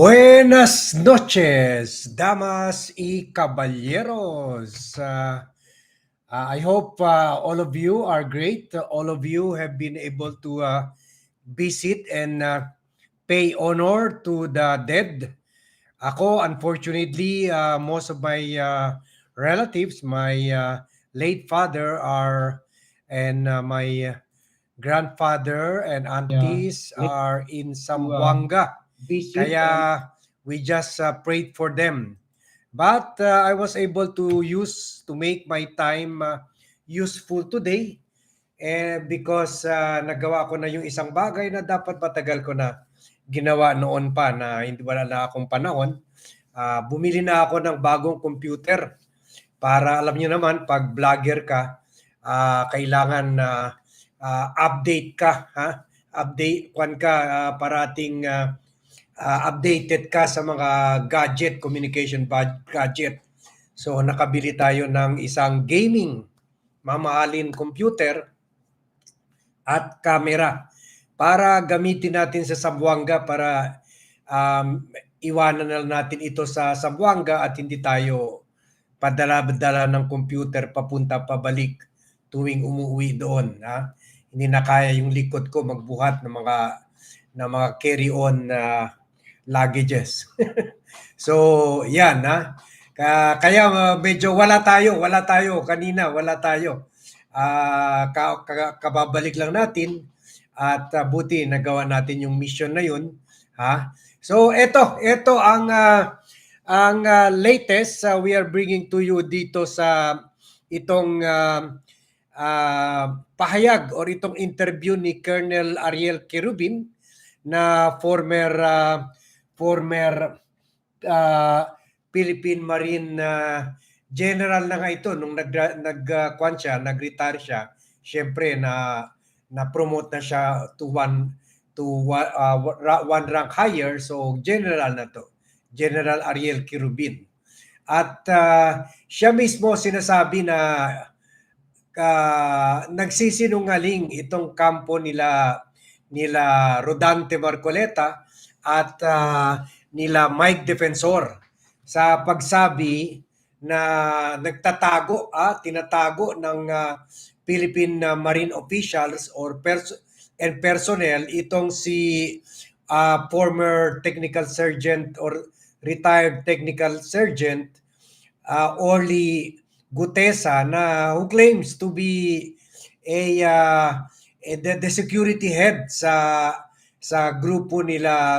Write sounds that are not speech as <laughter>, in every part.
Buenas noches, damas y caballeros. Uh, uh, I hope uh, all of you are great. All of you have been able to uh, visit and uh, pay honor to the dead. Ako, unfortunately, uh, most of my uh, relatives, my uh, late father are and uh, my grandfather and aunties Let- are in Zamboanga. Visit Kaya we just uh, prayed for them. But uh, I was able to use to make my time uh, useful today eh, because uh, nagawa ko na yung isang bagay na dapat matagal ko na ginawa noon pa na hindi wala na akong panahon. Ah, bumili na ako ng bagong computer para alam niyo naman pag vlogger ka ah, kailangan na ah, update ka ha update kwan ka ah, parating ah, ah, updated ka sa mga gadget, communication gadget. So nakabili tayo ng isang gaming mamahalin computer at camera para gamitin natin sa Zamboanga para um, iwanan na natin ito sa Zamboanga at hindi tayo padala-dala ng computer papunta pabalik tuwing umuwi doon. Ha? Hindi na kaya yung likod ko magbuhat ng mga ng mga carry-on na luggages. <laughs> so, yan ha. Ka- Kaya uh, medyo wala tayo, wala tayo kanina, wala tayo. Ka- kababalik lang natin at uh, buti nagawa natin yung mission na yun, ha. So, eto, eto ang ah, ang ah, latest uh, we are bringing to you dito sa itong ah, ah, pahayag or itong interview ni Colonel Ariel Kerubin na former ah, former ah, Philippine Marine ah, General na nga ito nung nag nag kwan siya, nag-retire siya. Syempre na na promote na siya to one to one, ra- one rank higher so general na to. General Ariel Kirubin. At ah, siya mismo sinasabi na ka nagsisinungaling itong kampo nila nila Rodante Marcoleta at ah, nila Mike Defensor sa pagsabi na nagtatago ah tinatago ng ah, Philippine ah, Marine officials or pers- and personnel itong si ah, former technical sergeant or retired technical sergeant uh, Orly Gutesa na who claims to be a uh, the, the security head sa sa grupo nila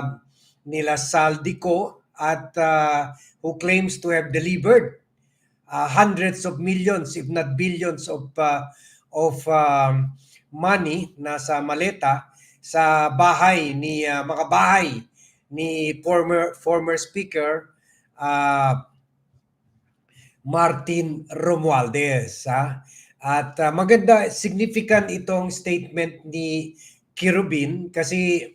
nila Saldico at uh, who claims to have delivered uh, hundreds of millions if not billions of uh, of um, money na sa maleta sa bahay ni uh, mga ni former former speaker uh, Martin Romualdez. Ha? At uh, maganda, significant itong statement ni Kirubin kasi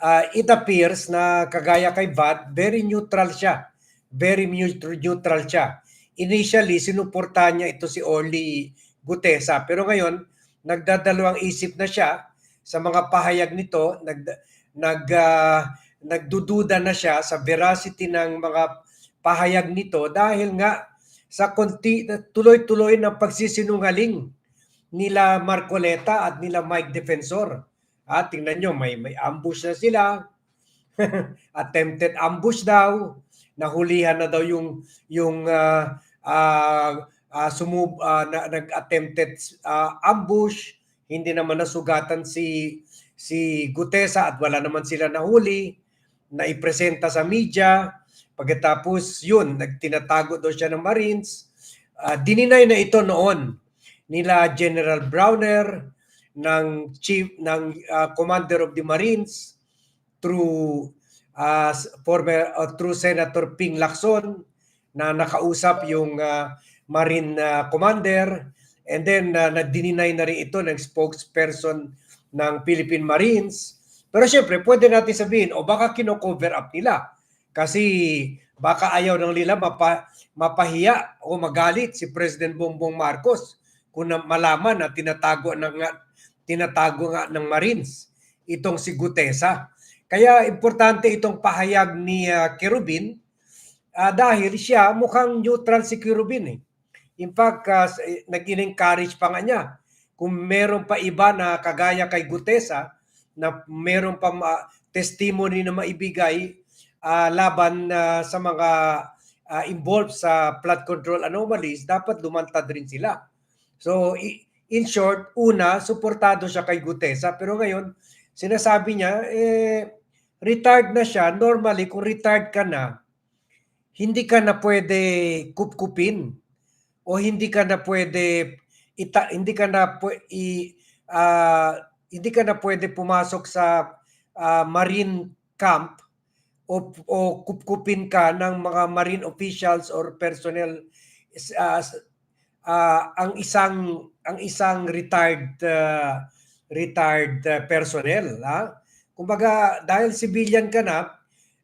uh, it appears na kagaya kay Vad, very neutral siya. Very neut- neutral siya. Initially, sinuportahan niya ito si Orly Gutesa. Pero ngayon, nagdadalawang isip na siya sa mga pahayag nito. Nag, nag, ah, nagdududa na siya sa veracity ng mga pahayag nito dahil nga sa konti tuloy-tuloy ng pagsisinungaling nila Marcoleta at nila Mike Defensor. At tingnan nyo, may, may ambush na sila. <laughs> Attempted ambush daw. Nahulihan na daw yung yung ah, ah, ah, sumub ah, na, nag-attempted ah, ambush. Hindi naman nasugatan si si Gutesa at wala naman sila nahuli. Naipresenta sa media. Pagkatapos yun, nagtinatago daw siya ng Marines. Uh, dininay na ito noon nila General Browner ng chief ng uh, Commander of the Marines through uh, former uh, through Senator Ping Lacson na nakausap yung uh, Marine uh, Commander and then uh, nadininay na rin ito ng spokesperson ng Philippine Marines. Pero syempre, pwede natin sabihin, o baka kino-cover up nila. Kasi baka ayaw ng nila mapa, mapahiya o magalit si President Bongbong Marcos kung na, malaman na tinatago ng tinatago nga ng Marines itong si Gutesa. Kaya importante itong pahayag ni ah, Kerubin ah, dahil siya mukhang neutral si Kerubin eh. In fact, eh, nag-encourage pa nga niya kung meron pa iba na kagaya kay Gutesa na meron pa ma- testimony na maibigay ah, laban ah, sa mga ah, involved sa flood control anomalies, dapat lumantad rin sila. So, i- in short, una, suportado siya kay Gutesa, pero ngayon, sinasabi niya, eh, retired na siya. Normally, kung retired ka na, hindi ka na pwede kupkupin o hindi ka na pwede ita, hindi ka na i, ah, hindi ka na pwede pumasok sa ah, marine camp o, o kupkupin ka ng mga marine officials or personnel is- ah, ang isang ang isang retired ah, retired ah, personnel ha? Kumbaga dahil civilian ka na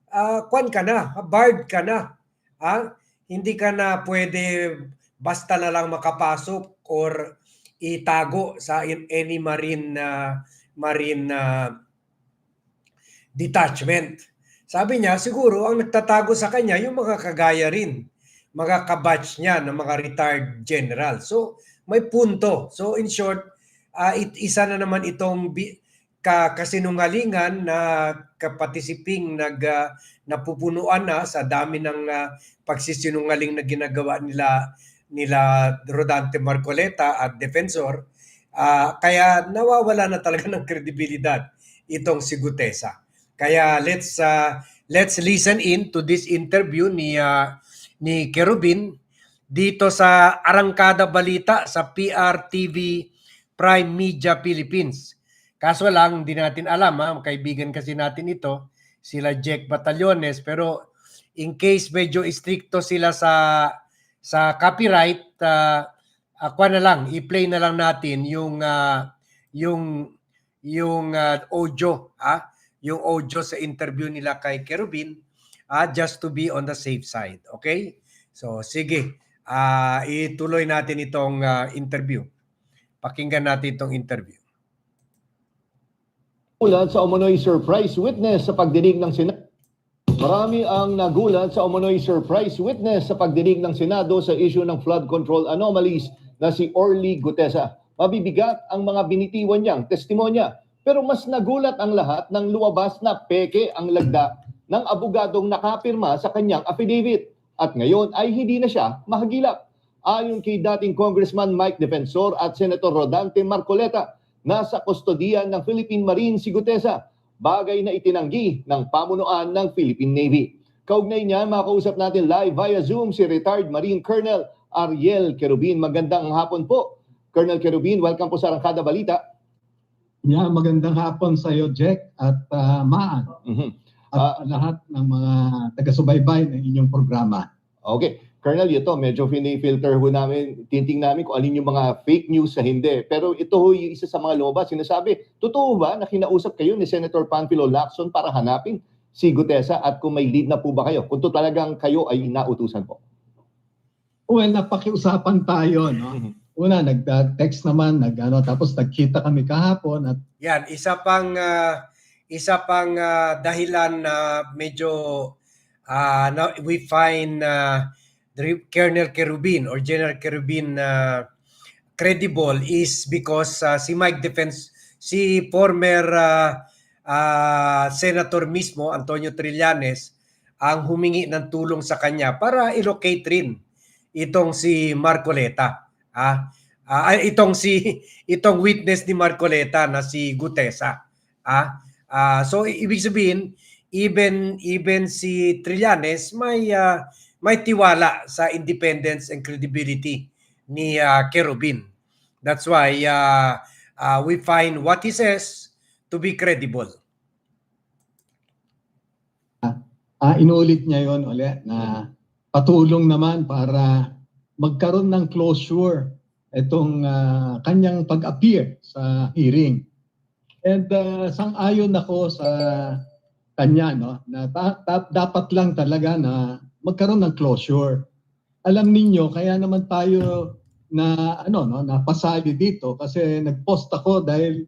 ah, kwan ka na barred ka na ha? Hindi ka na pwede basta na lang makapasok or itago sa any marine na marine na detachment. Sabi niya, siguro ang nagtatago sa kanya yung mga kagaya rin, mga kabatch niya ng mga retired general. So, may punto. So, in short, ah, it, isa na naman itong bi- ka, kasinungalingan na kapatisiping nag, ah, napupunuan na sa dami ng ah, pagsisinungaling na ginagawa nila nila Rodante Marcoleta at Defensor. Ah, kaya nawawala na talaga <laughs> ng kredibilidad itong si Gutesa. Kaya let's uh, let's listen in to this interview ni uh, ni Kerubin dito sa Arangkada Balita sa PRTV Prime Media Philippines. Kaso lang hindi natin alam ha, kaibigan kasi natin ito, sila Jack Batallones pero in case medyo stricto sila sa sa copyright uh, ako na lang i-play na lang natin yung uh, yung yung uh, audio ah yung audio sa interview nila kay Kerubin ah just to be on the safe side okay so sige ah ituloy natin itong ah, interview pakinggan natin itong interview Nagulat sa umunoy surprise witness sa pagdinig ng Senado. Marami ang nagulat sa umunoy surprise witness sa pagdinig ng Senado sa issue ng flood control anomalies na si Orly Gutesa. Mabibigat ang mga binitiwan niyang testimonya. Pero mas nagulat ang lahat ng luwabas na peke ang lagda ng abogadong nakapirma sa kanyang affidavit. At ngayon ay hindi na siya mahagilap. Ayon kay dating Congressman Mike Defensor at Senator Rodante Marcoleta, nasa kustodiyan ng Philippine Marine si Gutesa, bagay na itinanggi ng pamunuan ng Philippine Navy. Kaugnay niyan, makausap natin live via Zoom si retired Marine Colonel Ariel Kerubin. Magandang hapon po. Colonel Kerubin, welcome po sa Arangkada Balita. Yeah, magandang hapon sa iyo, Jack, at uh, Maan, Mhm. At lahat ng mga taga-subaybay ng inyong programa. Okay. Colonel, ito, medyo filter ho namin, tinting namin kung alin yung mga fake news sa hindi. Pero ito ho yung isa sa mga lobas. Sinasabi, totoo ba na kinausap kayo ni Senator Panfilo Lacson para hanapin si Gutesa at kung may lead na po ba kayo? Kung to talagang kayo ay inautusan po. Well, napakiusapan tayo, no? Una, nag-text naman, nag, ano, tapos nagkita kami kahapon at yan isa pang ah, isa pang ah, dahilan na medyo ah, na we find uh, Colonel Kerubin or General Kerubin na credible is because uh, si Mike Defense, si former uh, uh, senator mismo, Antonio Trillanes, ang humingi ng tulong sa kanya para i-locate rin itong si Marcoleta. Ah, ay, itong si <laughs> itong witness ni Marcoleta na si Gutesa. Ah, ah, so ibig sabihin even even si Trillanes may ah, may tiwala sa independence and credibility ni uh, Kerubin. That's why uh, uh, we find what he says to be credible. ah, inulit niya yon ulit na patulong naman para magkaroon ng closure itong ah, kanyang pag-appear sa hearing. And uh, sang-ayon ako sa kanya no na ta- ta- dapat lang talaga na magkaroon ng closure. Alam ninyo kaya naman tayo na ano no napasali dito kasi nag-post ako dahil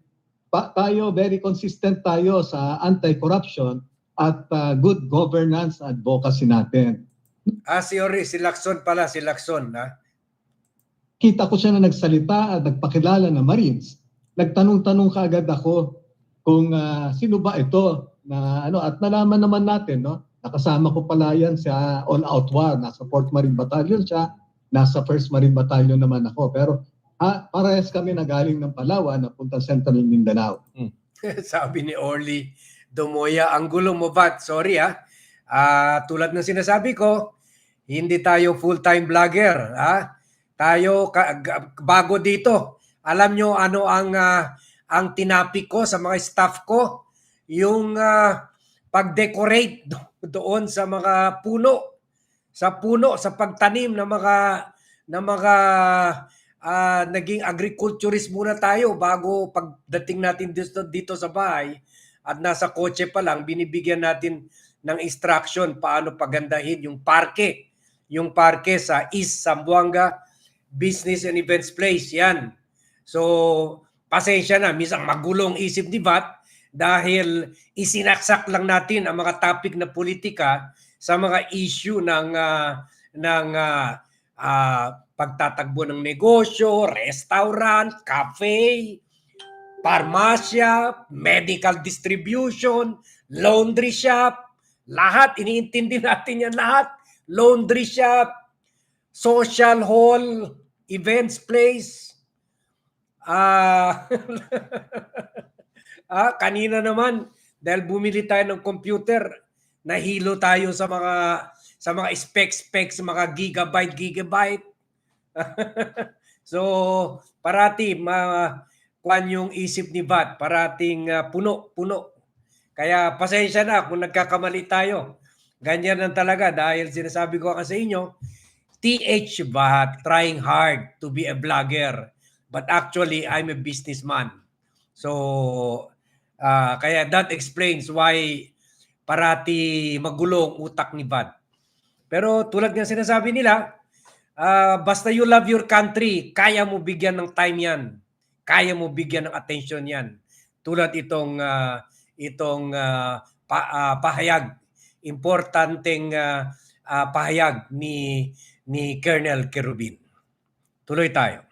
pa, tayo very consistent tayo sa anti-corruption at uh, good governance advocacy natin. Ah, si Ori, si Lacson pala, si Lacson. Ha? Kita ko siya na nagsalita at nagpakilala na Marines. Nagtanong-tanong kaagad ako kung ah, sino ba ito na ano at nalaman naman natin no nakasama ko pala yan sa All Out War nasa 4th Marine Battalion siya nasa 1st Marine Battalion naman ako pero ah, parehas kami na galing ng Palawan na punta Central Mindanao. <laughs> Sabi ni Orly Dumoya, ang gulo mo ba? Sorry. Ah, tulad ng sinasabi ko, hindi tayo full-time vlogger. Ha? Tayo bago dito. Alam nyo ano ang ah, ang tinapik ko sa mga staff ko? Yung ah, pag-decorate do- doon sa mga puno. Sa puno, sa pagtanim ng mga ng mga ah, naging agriculturist muna tayo bago pagdating natin dito, dito sa bahay at nasa kotse pa lang, binibigyan natin ng instruction paano pagandahin yung parke. Yung parke sa East Zamboanga Business and Events Place. Yan. So, pasensya na. Minsan magulong isip ni Bat dahil isinaksak lang natin ang mga topic na politika sa mga issue ng ah, ng ah, ah, pagtatagbo ng negosyo, restaurant, cafe, parmasya, medical distribution, laundry shop, lahat, iniintindi natin yan lahat. Laundry shop, social hall, events place. Ah, <laughs> ah, kanina naman, dahil bumili tayo ng computer, nahilo tayo sa mga sa mga specs specs mga gigabyte gigabyte. <laughs> So parati ma kwan yung isip ni Bat parating ah, puno puno. Kaya pasensya na kung nagkakamali tayo. Ganyan lang talaga dahil sinasabi ko kasi sa inyo TH Bat trying hard to be a vlogger but actually I'm a businessman so ah, kaya that explains why parati magulong utak ni Bat pero tulad ng sinasabi nila, ah, basta you love your country, kaya mo bigyan ng time yan. Kaya mo bigyan ng attention yan. Tulad itong ah, itong ah, pa- ah, pahayag, importanteng ah, ah, pahayag ni ni Colonel Kerubin. Tuloy tayo.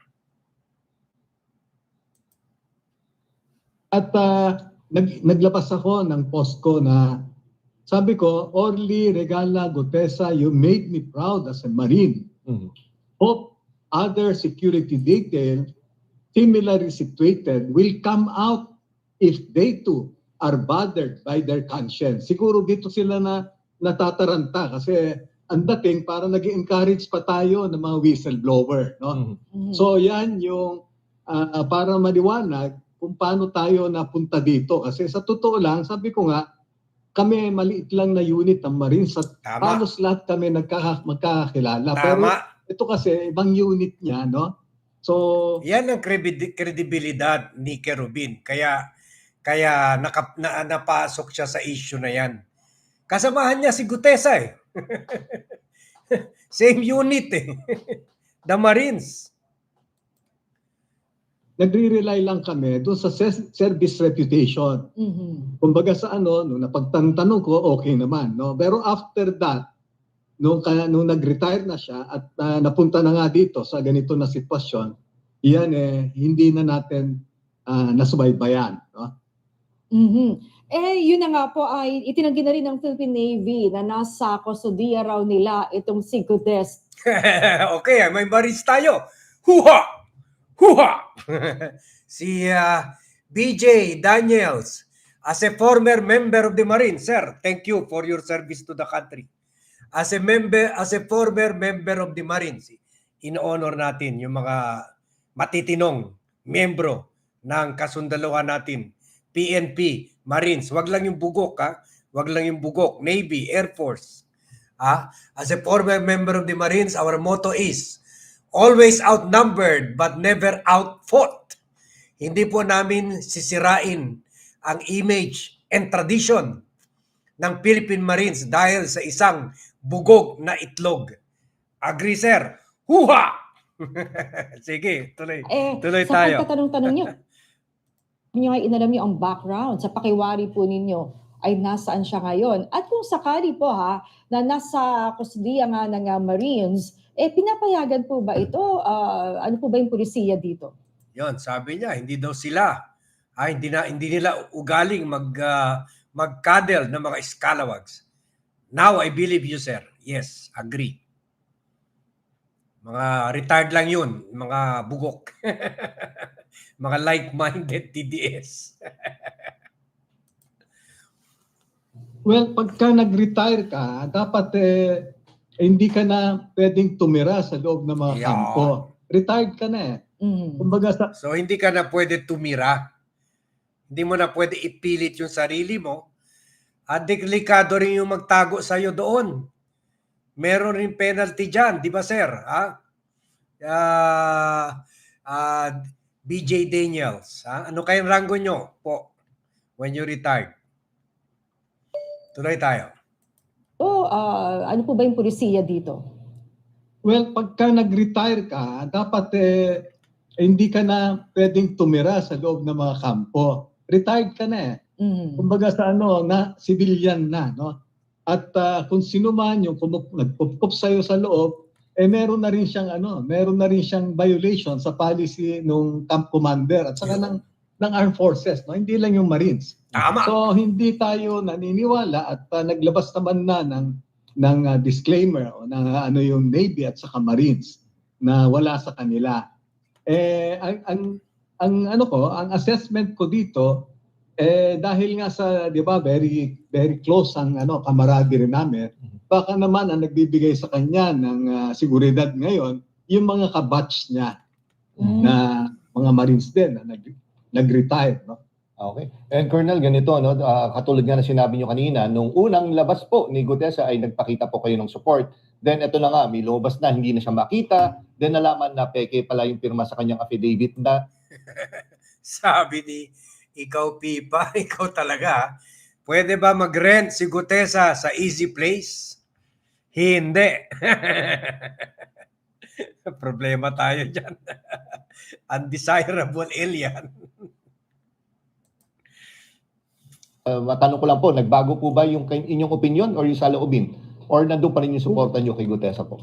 At ah, nag, naglabas ako ng post ko na sabi ko, Orly Regala Gutesa, you made me proud as a Marine. Hope other security detail similarly situated will come out if they too are bothered by their conscience. Siguro dito sila na natataranta kasi ang dating para nag encourage pa tayo ng mga whistleblower. No? So yan yung ah, para maliwanag kung paano tayo napunta dito. Kasi sa totoo lang, sabi ko nga, kami maliit lang na unit ng Marines at Tama. halos lahat kami nagkaka, magkakakilala. Pero Tama. ito kasi ibang unit niya, no? So, Yan ang credi- kredibilidad ni Kerubin. Kaya kaya nakap, na, napasok siya sa issue na yan. Kasamahan niya si Gutesa eh. <laughs> Same unit eh. <laughs> The Marines. Nagre-rely lang kami doon sa service reputation. Mhm. Kumbaga sa ano, nung napagtanong ko, okay naman. No? Pero after that, nung, nung nag-retire na siya at ah, napunta na nga dito sa ganito na sitwasyon, yan eh, hindi na natin ah, nasubaybayan. No? Mhm. Eh, yun na nga po ay itinanggi na rin ng Philippine Navy na nasa kustodiya raw nila itong si Gutes. <laughs> okay, may Marines tayo. Huha! Huha! <laughs> si ah, BJ Daniels, as a former member of the Marines, sir, thank you for your service to the country. As a member, as a former member of the Marines, in-honor natin yung mga matitinong membro ng kasundaluhan natin, PNP, Marines. Wag lang yung bugok, ha? Wag lang yung bugok. Navy, Air Force. Ah, as a former member of the Marines, our motto is always outnumbered but never outfought. Hindi po namin sisirain ang image and tradition ng Philippine Marines dahil sa isang bugog na itlog. Agree, sir? Huha! <laughs> Sige, tuloy. Eh, Tuloy sa tayo. pagtatanong-tanong niyo, <laughs> niyo ay inalam niyo ang background sa pakiwari po ninyo ay nasaan siya ngayon. At kung sakali po ha, na nasa kustudiya nga ng ah, Marines, eh pinapayagan po ba ito? Ah, ano po ba yung polisiya dito? Yon, sabi niya, hindi daw sila, ah, hindi, na, hindi nila ugaling mag, ah, mag-cuddle ng mga scalawags. Now, I believe you, sir. Yes, agree. Mga retired lang yun, mga bugok. <laughs> mga like-minded TDS. Well, pagka nag-retire ka, dapat eh, hindi ka na pwedeng tumira sa loob ng mga Yeah. kampo. Retired ka na eh. Mhm. Kumbaga sa, So, hindi ka na pwede tumira. Hindi mo na pwede ipilit yung sarili mo. At delikado rin yung magtago sa'yo doon. Meron rin penalty dyan, di ba sir? Ha? Ah, ah, BJ Daniels. Ha? Ano kayong rango nyo po when you retired? Tuloy tayo. O ah, ano po ba yung polisiya dito? well, pagka nag-retire ka, dapat eh, hindi ka na pwedeng tumira sa loob ng mga kampo. Retired ka na eh. Mhm. kumbaga sa ano na civilian na no at ah, kung sino man yung nagpupkup sa sa loob eh meron na rin siyang ano meron na rin siyang violation sa policy ng camp commander at saka ng ng armed forces no hindi lang yung marines Tama. so hindi tayo naniniwala at ah, naglabas naman na ng ng ah, disclaimer o ng ah, ano yung navy at saka marines na wala sa kanila eh ang ang, ang ano ko ang assessment ko dito eh dahil nga sa 'di ba very very close ang ano camaraderie namin baka naman ang nagbibigay sa kanya ng ah, seguridad ngayon yung mga kabatch niya Mm. na mga marines din na nag nag-retire no Okay. And Colonel, ganito, no? ah, katulad nga na sinabi nyo kanina, nung unang labas po ni Gutesa ay nagpakita po kayo ng support. Then ito na nga, may lumabas na, hindi na siya makita. Then nalaman na peke pala yung pirma sa kanyang affidavit na <laughs> Sabi ni ikaw Pipa, <laughs> ikaw talaga. Pwede ba mag-rent si Gutesa sa Easy Place? Hindi. <laughs> <laughs> Problema tayo dyan. <laughs> Undesirable alien. uh, matanong ko lang po, nagbago po ba yung inyong opinion or yung saloobin? Or nandun pa rin yung suporta nyo kay Gutesa po?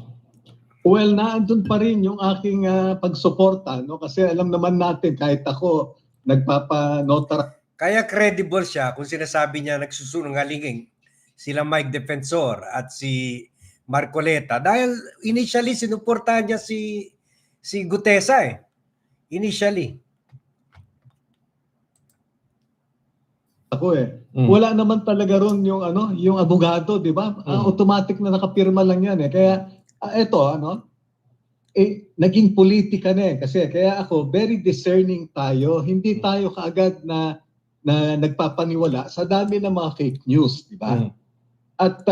Well, naandun pa rin yung aking ah, pagsuporta no kasi alam naman natin kahit ako nagpapa-notarize Kaya credible siya kung sinasabi niya nagsusunungaling sila Mike Defensor at si Marcoleta dahil initially sinuportahan niya si si Gutesa eh. Initially. ako eh. Mm. Wala naman talaga ron yung ano, yung abogado, 'di ba? Ah, Mm. automatic na nakapirma lang 'yan eh. Kaya ah, eto ano, eh naging politika na eh kasi kaya ako very discerning tayo. Hindi Mm. tayo kaagad na na nagpapaniwala sa dami ng mga fake news, 'di ba? Mm. At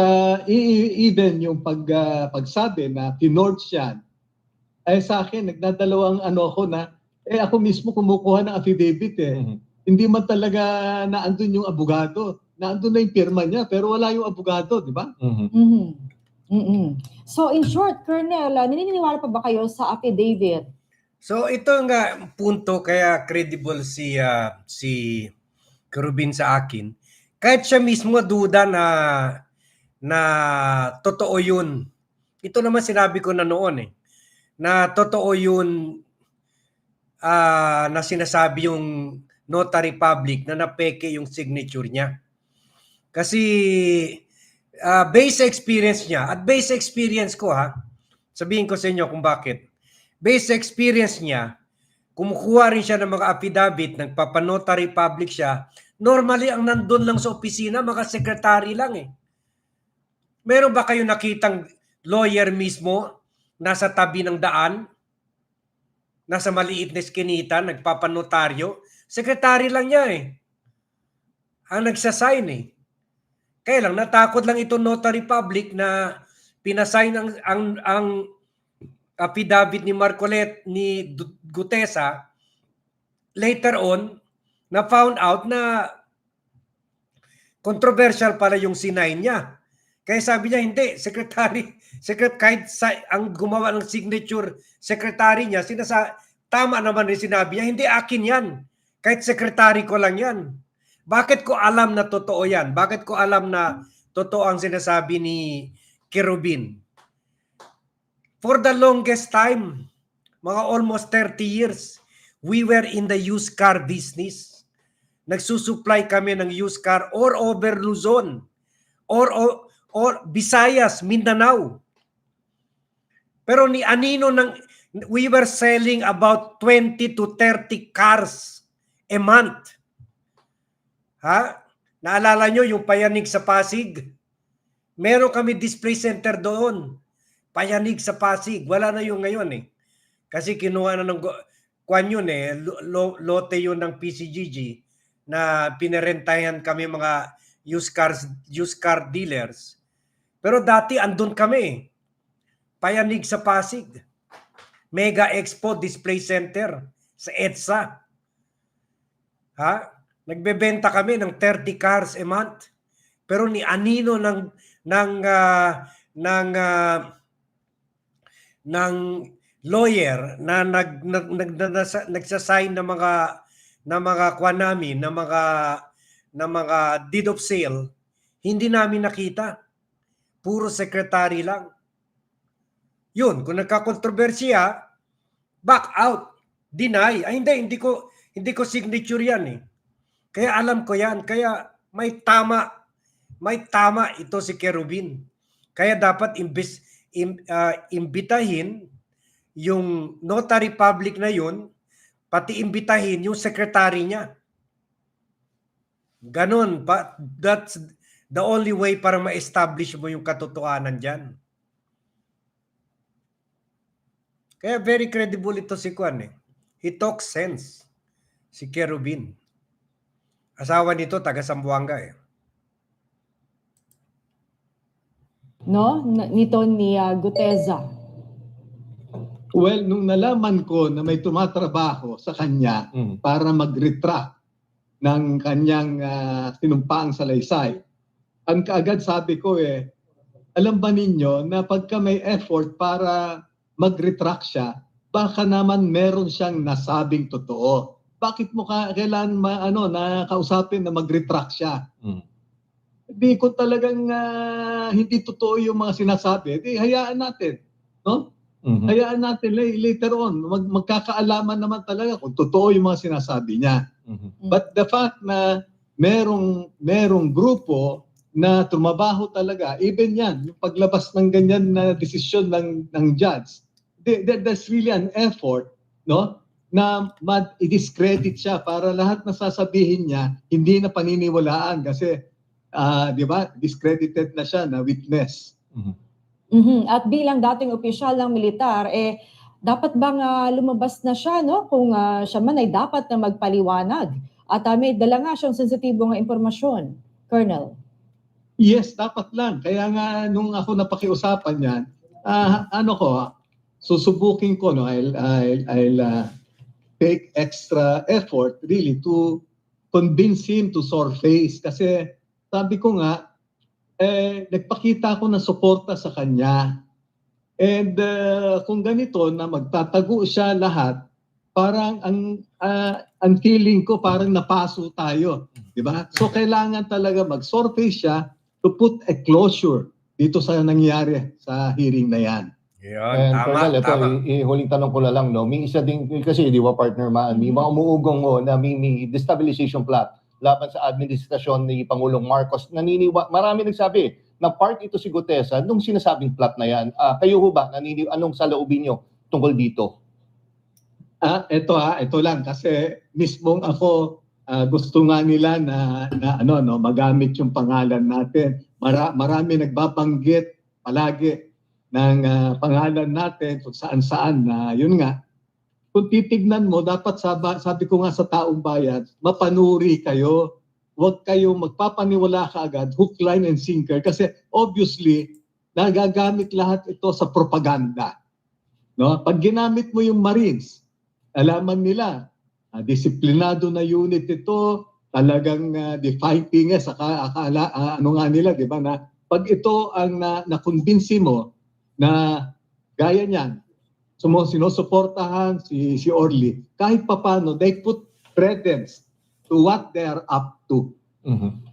i- even yung pag ah, pagsabi na kinord siya, eh sa akin nagdadalawang ano ako na eh ako mismo kumukuha ng affidavit eh. Mhm. Hindi man talaga naandun yung abogado. Naandun na yung pirma niya pero wala yung abogado, di ba? Mhm. Mhm. Mhm. So in short, Colonel, ah, naniniwala pa ba kayo sa affidavit? So ito nga punto kaya credible si ah, si Kerubin sa akin. Kahit siya mismo duda na na totoo yun. Ito naman sinabi ko na noon eh. Na totoo yun ah, na sinasabi yung notary public na napeke yung signature niya. Kasi ah, base experience niya at base experience ko ha, sabihin ko sa inyo kung bakit. Base experience niya, kumukuha rin siya ng mga affidavit, nagpapanotary public siya. Normally, ang nandun lang sa opisina, mga sekretary lang eh. Meron ba kayo nakitang lawyer mismo nasa tabi ng daan? Nasa maliit na eskinita, nagpapanotaryo? Sekretary lang niya eh. Ang nagsasign eh. Kaya lang, natakot lang ito notary public na pinasign ang, ang, ang affidavit ni Marcolet ni Gutesa later on na found out na controversial pala yung sinay niya. Kaya sabi niya, hindi, secretary, <laughs> secret, kahit sa, ang gumawa ng signature secretary niya, sinasa, tama naman rin sinabi niya, hindi akin yan. Kahit sekretary ko lang yan. Bakit ko alam na totoo yan? Bakit ko alam na totoo ang sinasabi ni Kerubin? For the longest time, mga almost 30 years, we were in the used car business. Nagsusupply kami ng used car or over Luzon or, or, or Visayas, Mindanao. Pero ni Anino ng we were selling about 20 to 30 cars a month. Ha? Naalala nyo yung payanig sa Pasig? Meron kami display center doon. Payanig sa Pasig. Wala na yung ngayon eh. Kasi kinuha na ng kwan yun eh. lo- lo- lote yun ng PCGG na pinarentayan kami mga used cars used car dealers. Pero dati andun kami. Payanig sa Pasig. Mega Expo Display Center sa EDSA. Ha? Nagbebenta kami ng 30 cars a month. Pero ni Anino ng ng ah, ng ah, ng lawyer na nag nag, nag, nasa- nagsasign ng mga ng mga kwan namin, ng mga ng mga deed of sale, hindi namin nakita. Puro secretary lang. Yun, kung nagka-kontrobersiya, back out, deny. Ay hindi, hindi ko hindi ko signature yan eh. Kaya alam ko yan. Kaya may tama. May tama ito si Kerubin. Kaya dapat imbis, im, ah, imbitahin yung notary public na yun, pati imbitahin yung secretary niya. Ganon. Pa, that's the only way para ma-establish mo yung katotohanan dyan. Kaya very credible ito si Kwan eh. He talks sense. Si Kerubin. Asawa nito, taga Sambuanga eh. No? Nito ni ah, Guteza. Well, nung nalaman ko na may tumatrabaho sa kanya Mm. para mag-retract ng kanyang uh, sinumpaang salaysay, ang kaagad sabi ko eh, alam ba ninyo na pagka may effort para mag-retract siya, baka naman meron siyang nasabing totoo. Bakit mo ka, kailan ma, ano, na kausapin na mag-retract siya? Mm. Di ko talagang ah, hindi totoo yung mga sinasabi, di hayaan natin. No? Mhm. Hayaan natin la- later on, mag, magkakaalaman naman talaga kung totoo yung mga sinasabi niya. Mhm. But the fact na merong merong grupo na tumabaho talaga, even yan, yung paglabas ng ganyan na desisyon ng ng judge, the- there's really an effort, no? na ma-discredit siya para lahat na sasabihin niya hindi na paniniwalaan kasi ah, 'di ba discredited na siya na witness. Mhm. Mhm. At bilang dating opisyal ng militar, eh, dapat bang ah, lumabas na siya, no? Kung ah, siya man ay dapat na magpaliwanag. At ah, may dala nga siyang sensitibong impormasyon, Colonel. Yes, dapat lang. Kaya nga nung ako napakiusapan yan, ah, ano ko, ah, susubukin ko no, I'll I'll, I'll ah, take extra effort really to convince him to surface kasi sabi ko nga eh nagpakita ako ng suporta sa kanya. And ah, kung ganito na magtatago siya lahat, parang ang ah, ang feeling ko parang napaso tayo, 'di ba? So kailangan talaga mag-surface siya to put a closure dito sa nangyari sa hearing na yan. Yan, And tama, Colonel, ito, tama. i- i- huling tanong ko na lang, no? May isa din, kasi di ba partner maan, may mga umuugong ho na may, may destabilization plot laban sa administrasyon ni Pangulong Marcos. Naniniwa, marami nagsabi na part ito si Gutesa nung sinasabing plot na yan. Ah, kayo ho ba, nanini, anong saloobin nyo tungkol dito? Ah, ito ha, ito lang kasi mismong ako ah, gusto nga nila na, na ano no, magamit yung pangalan natin. Mara, marami nagbabanggit palagi ng ah, pangalan natin kung saan-saan na yun nga. Kung titignan mo, dapat saba, sabi ko nga sa taong bayan, mapanuri kayo. Huwag kayong magpapaniwala kaagad, hook, line, and sinker. Kasi obviously, nagagamit lahat ito sa propaganda. No? Pag ginamit mo yung Marines, alaman nila, ah, disiplinado na unit ito, talagang uh, the fighting is, aka, akala, ah, ano nga nila, di ba, na pag ito ang na, na-convince mo na gaya niyan, sumo, sinusuportahan si, si Orly, kahit papano, they put threatens to what they are up to. Mhm.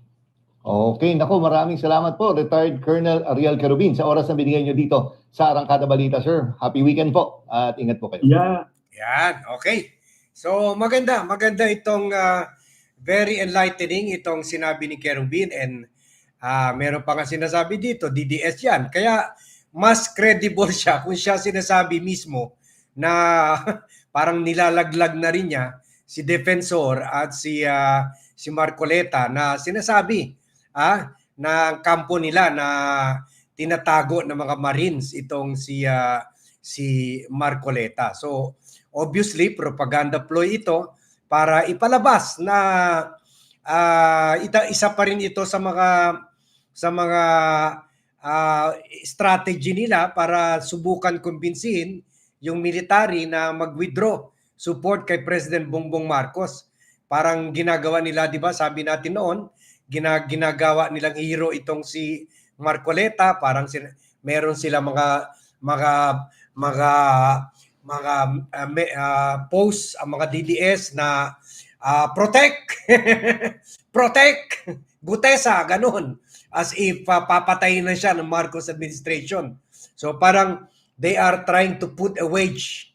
Okay, nako maraming salamat po, retired Colonel Ariel Carubin, sa oras na binigay nyo dito sa Arangkada Balita, sir. Happy weekend po at ingat po kayo. Yeah, Yan, okay. So maganda, maganda itong ah, very enlightening itong sinabi ni Kerubin and ah, meron pa nga sinasabi dito, DDS yan. Kaya mas credible siya kung siya sinasabi mismo na <laughs> parang nilalaglag na rin niya si Defensor at si ah, si Marcoleta na sinasabi ah, na kampo nila na tinatago ng mga Marines itong si ah, si Marcoleta. So obviously propaganda ploy ito para ipalabas na ita, isa pa rin ito sa mga sa mga ah, strategy nila para subukan kumbinsihin yung military na mag-withdraw support kay President Bongbong Marcos. Parang ginagawa nila, 'di ba? Sabi natin noon, gina, ginagawa nilang hero itong si Marcoleta, parang sila, meron sila mga mga mga mga uh, me- uh, posts ang mga DDS na uh, protect <laughs> protect Gutesa ganun. As if uh, papatayin na siya ng Marcos administration. So parang they are trying to put a wedge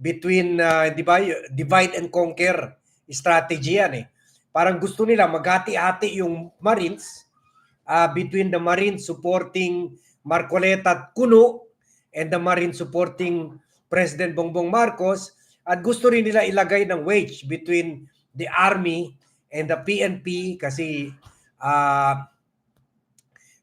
between uh, di ba, divide and conquer strategy yan eh. Parang gusto nila maghati-hati yung Marines uh, between the Marines supporting Marcoleta at Kuno and the Marines supporting President Bongbong Marcos at gusto rin nila ilagay ng wedge between the army and the PNP kasi ah,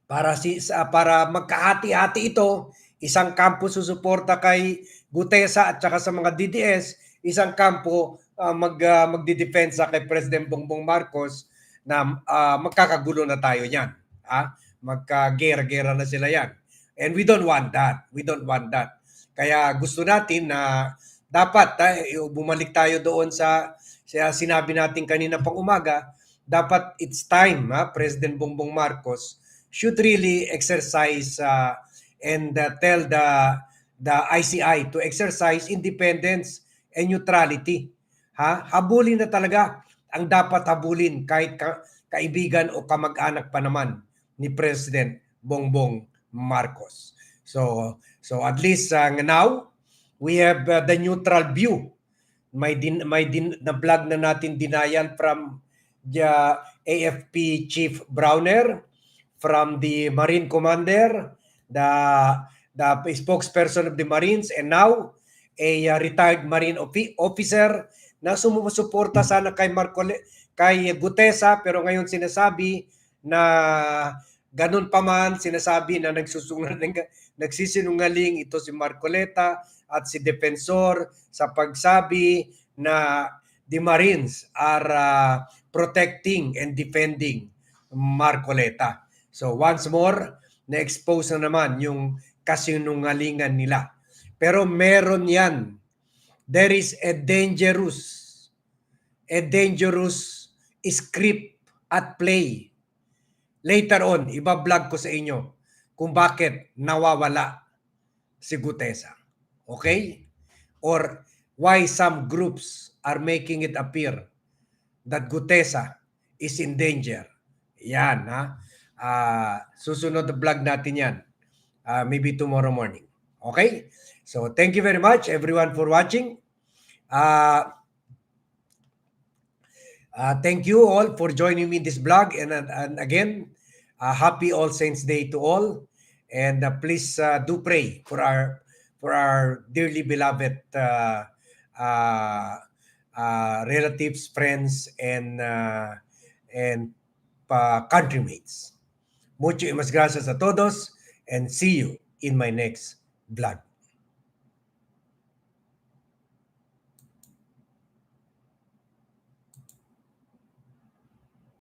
para si sa- para magkahati-hati ito isang kampo susuporta kay Gutesa at saka sa mga DDS isang kampo ah, mag ah, magdidepensa kay President Bongbong Marcos na ah, magkakagulo na tayo niyan ah magkagera-gera na sila yan. And we don't want that. We don't want that kaya gusto natin na dapat tayo, bumalik tayo doon sa, sa sinabi natin kanina pang umaga, dapat it's time, ha, President Bongbong Marcos should really exercise uh, and uh, tell the the ICI to exercise independence and neutrality. Ha? Habulin na talaga ang dapat habulin kahit ka, kaibigan o kamag-anak pa naman ni President Bongbong Marcos. So so at least uh, now we have uh, the neutral view. May din may din na vlog na natin denial from the AFP Chief Browner, from the Marine Commander, the the spokesperson of the Marines, and now a uh, retired Marine offi- officer na sumusuporta sana kay Marcole kay Gutesa pero ngayon sinasabi na ganun pa man sinasabi na nagsusungaling nagsisinungaling ito si Marcoleta at si Defensor sa pagsabi na the Marines are uh, protecting and defending Marcoleta. So once more, na-expose na naman yung kasinungalingan nila. Pero meron yan. There is a dangerous, a dangerous script at play. Later on, iba-vlog ko sa inyo kung bakit nawawala si Gutesa. Okay? Or why some groups are making it appear that Gutesa is in danger. Yan, ha? Ah, susunod vlog natin yan. Ah, maybe tomorrow morning. Okay? So, thank you very much everyone for watching. Ah, Uh, thank you all for joining me in this blog. And, and, and again, uh, happy All Saints Day to all. And uh, please uh, do pray for our for our dearly beloved uh, uh, uh, relatives, friends, and uh, and uh, countrymates. Mucho y mas gracias a todos and see you in my next vlog.